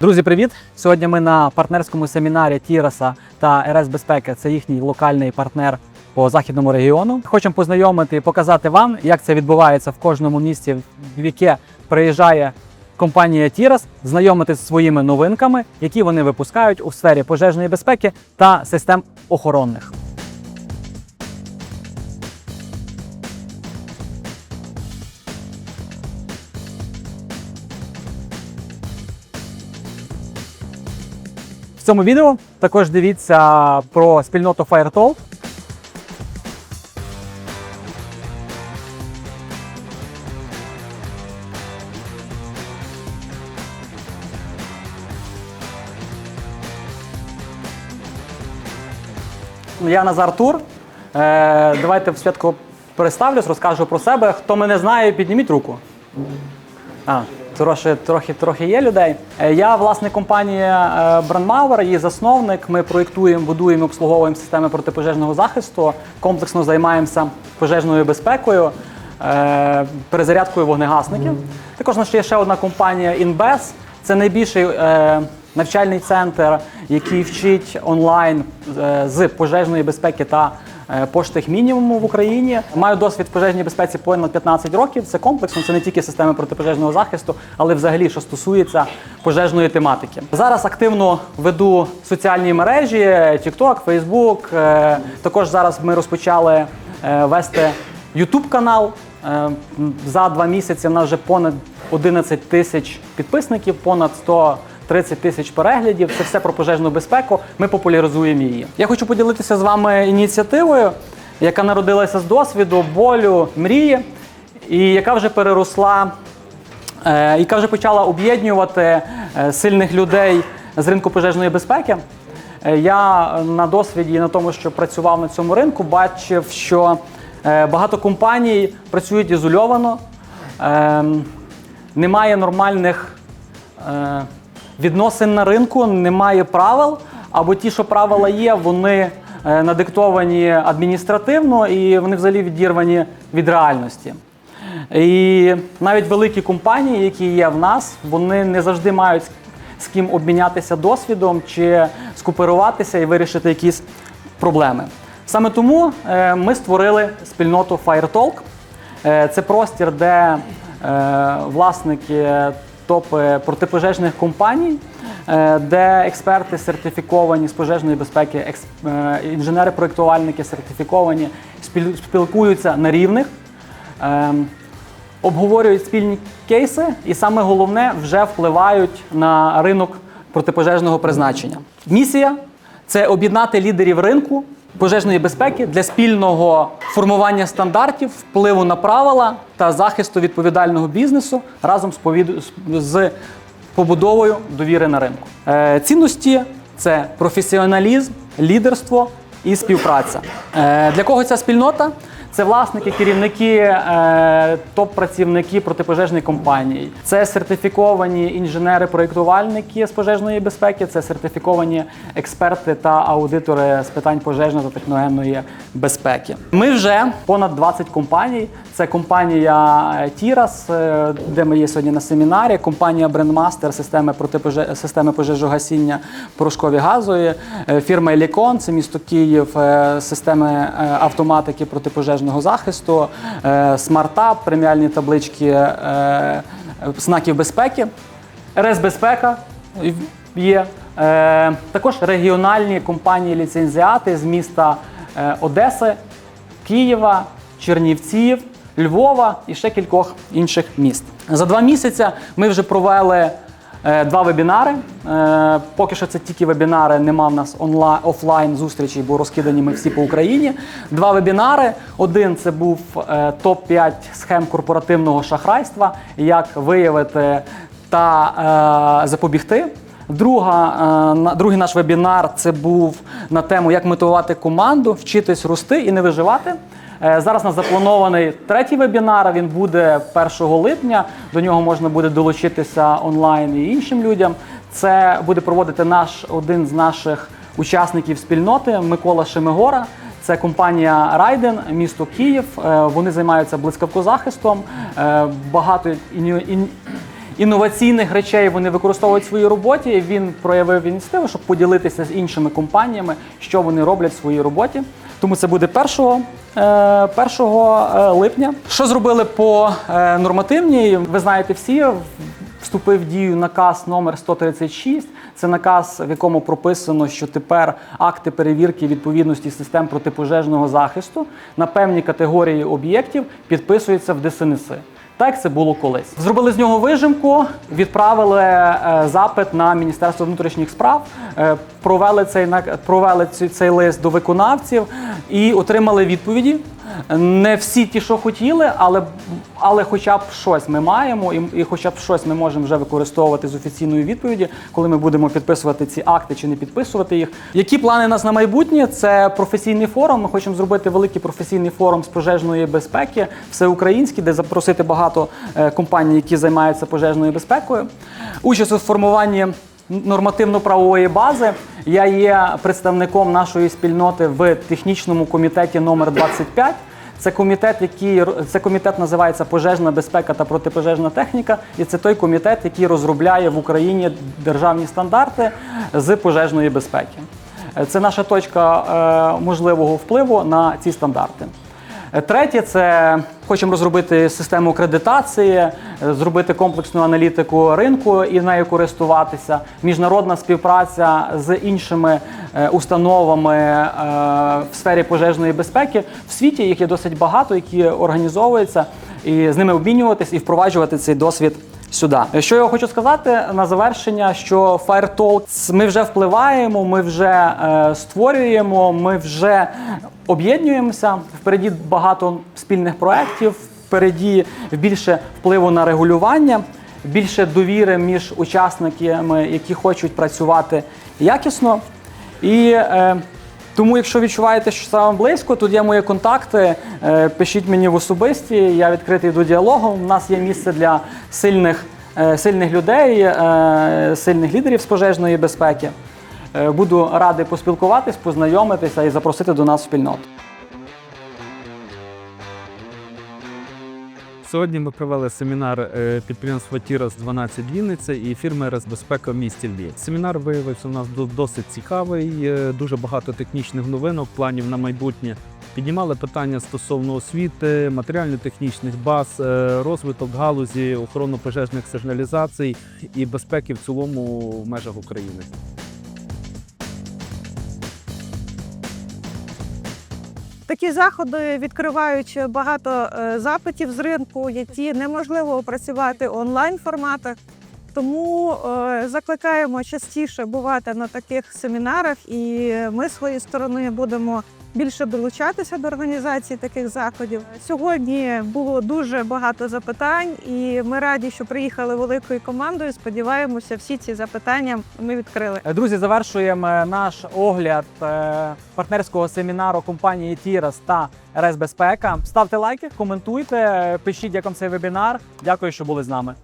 Друзі, привіт! Сьогодні ми на партнерському семінарі Тіраса та РС Безпеки. Це їхній локальний партнер по західному регіону. Хочемо познайомити і показати вам, як це відбувається в кожному місті, в яке приїжджає компанія Тірас, знайомити з своїми новинками, які вони випускають у сфері пожежної безпеки та систем охоронних. В цьому відео також дивіться про спільноту FireTalk. Я Назар Тур. Е, давайте спочатку представлюсь, розкажу про себе. Хто мене знає, підніміть руку. А, трохи, трохи, трохи є людей. Е, Я власник компанії е, Brandmauer, її засновник. Ми проєктуємо, будуємо, обслуговуємо системи протипожежного захисту, комплексно займаємося пожежною безпекою, е, перезарядкою вогнегасників. Також у нас є ще одна компанія Inbes. Це найбільший е, навчальний центр, який вчить онлайн з пожежної безпеки та поштих мінімуму в Україні. Маю досвід в пожежній безпеці понад 15 років. Це комплексно, це не тільки системи протипожежного захисту, але взагалі, що стосується пожежної тематики. Зараз активно веду соціальні мережі: TikTok, Facebook. Е, Також зараз ми розпочали е, вести YouTube канал. Е, За два місяці в нас вже понад 11 тисяч підписників, понад 130 тисяч переглядів. Це все про пожежну безпеку. Ми популяризуємо її. Я хочу поділитися з вами ініціативою, яка народилася з досвіду, болю, мрії, і яка вже переросла, е, яка вже почала об'єднувати е, сильних людей з ринку пожежної безпеки. Е, Я на досвіді на тому, що працював на цьому ринку, бачив, що багато компаній працюють ізольовано, ем, немає нормальних відносин на ринку, немає правил, або ті, що правила є, вони е, надиктовані адміністративно і вони взагалі відірвані від реальності. І навіть великі компанії, які є в нас, вони не завжди мають з ким обмінятися досвідом чи скооперуватися і вирішити якісь проблеми. Саме тому е, ми створили спільноту FireTalk. Е, Це простір, де власники топи протипожежних компаній, е, де експерти сертифіковані з пожежної безпеки, е, інженери-проєктувальники сертифіковані, спіл- спілкуються на рівних. Ем, обговорюють спільні кейси, і саме головне вже впливають на ринок протипожежного призначення. Місія це об'єднати лідерів ринку пожежної безпеки для спільного формування стандартів, впливу на правила та захисту відповідального бізнесу разом з, побудовою довіри на ринку. Е, цінності це професіоналізм, лідерство і співпраця. Е, для кого ця спільнота? Це власники, керівники, е, топ-працівники протипожежних компаній. Це сертифіковані інженери-проєктувальники з пожежної безпеки, це сертифіковані експерти та аудитори з питань пожежної та техногенної безпеки. Ми вже понад 20 компаній. Це компанія е, Тірас, е, де ми є сьогодні на семінарі, компанія Brandmaster, системи протипоже... системи пожежогасіння порошкові газові, фірма Елікон, це місто Київ, системи автоматики протипожежного захисту, е, смартап, преміальні таблички е, знаків безпеки, РС-безпека є. Е, Також регіональні компанії-ліцензіати з міста Одеси, Києва, Чернівців, Львова і ще кількох інших міст. За два місяці ми вже провели два вебінари. Е, поки що це тільки вебінари, нема в нас онлайн офлайн зустрічей, бо розкидані ми всі по Україні. Два вебінари. Один це був е, топ-5 схем корпоративного шахрайства, як виявити та е, запобігти. Друга, е, другий наш вебінар це був на тему, як мотивувати команду, вчитись рости і не виживати. Е, Зараз у нас запланований третій вебінар. Він буде 1 липня. До нього можна буде долучитися онлайн і іншим людям. Це буде проводити наш один з наших учасників спільноти Микола Шемигора. Це компанія Райден, місто Київ. Е, Вони займаються блискавкозахистом. Е, Багато інноваційних речей вони використовують в своїй роботі. Він проявив ініціативу, щоб поділитися з іншими компаніями, що вони роблять в своїй роботі. Тому це буде 1, е, 1 е, липня. Що зробили по е, нормативній? Ви знаєте всі. Вступив в дію наказ номер 136. Це наказ, в якому прописано, що тепер акти перевірки відповідності систем протипожежного захисту на певні категорії об'єктів підписуються в ДСНС. Так це було колись. Зробили з нього вижимку, відправили е, запит на Міністерство внутрішніх справ, е, провели цей провели цей лист до виконавців і отримали відповіді. Не всі ті, що хотіли, але, але хоча б щось ми маємо, і, і хоча б щось ми можемо вже використовувати з офіційної відповіді, коли ми будемо підписувати ці акти чи не підписувати їх. Які плани у нас на майбутнє? Це професійний форум. Ми хочемо зробити великий професійний форум з пожежної безпеки, всеукраїнський, де запросити багато е, компаній, які займаються пожежною безпекою. Участь у формуванні нормативно-правової бази. Я є представником нашої спільноти в технічному комітеті номер 25. Це комітет, який це комітет називається Пожежна безпека та протипожежна техніка, і це той комітет, який розробляє в Україні державні стандарти з пожежної безпеки. Е, Це наша точка е, можливого впливу на ці стандарти. Третє це хочемо розробити систему акредитації, е, зробити комплексну аналітику ринку і нею користуватися. Міжнародна співпраця з іншими е, установами е, в сфері пожежної безпеки в світі. Їх є досить багато, які організовуються, і з ними обмінюватись і впроваджувати цей досвід. Сюди. Що я хочу сказати на завершення, що Fire Talks ми вже впливаємо, ми вже е, створюємо, ми вже об'єднуємося. Впереді багато спільних проєктів, впереді більше впливу на регулювання, більше довіри між учасниками, які хочуть працювати якісно. І е, тому, якщо відчуваєте, що саме близько, тут є мої контакти. е, Пишіть мені в особисті, я відкритий до діалогу. У нас є місце для сильних, е, сильних людей, е, сильних лідерів з пожежної безпеки. Буду радий поспілкуватись, познайомитися і запросити до нас спільноту. Сьогодні ми провели семінар е, підприємства Тірас 12 Вінниця і фірми «Резбезпека» в місті Львів. Семінар виявився у нас досить цікавий, дуже багато технічних новинок, планів на майбутнє. Піднімали питання стосовно освіти, матеріально-технічних баз, е, розвиток галузі охоронно-пожежних сигналізацій і безпеки в цілому в межах України. Такі заходи відкривають багато е, запитів з ринку, які неможливо опрацювати онлайн форматах. Тому е, закликаємо частіше бувати на таких семінарах, і ми з своєї сторони будемо більше долучатися до організації таких заходів. Сьогодні було дуже багато запитань, і ми раді, що приїхали великою командою. Сподіваємося, всі ці запитання ми відкрили. Е, Друзі, завершуємо наш огляд е, партнерського семінару компанії Тірас та РС Безпека. Ставте лайки, коментуйте, пишіть, як вам цей вебінар. Дякую, що були з нами.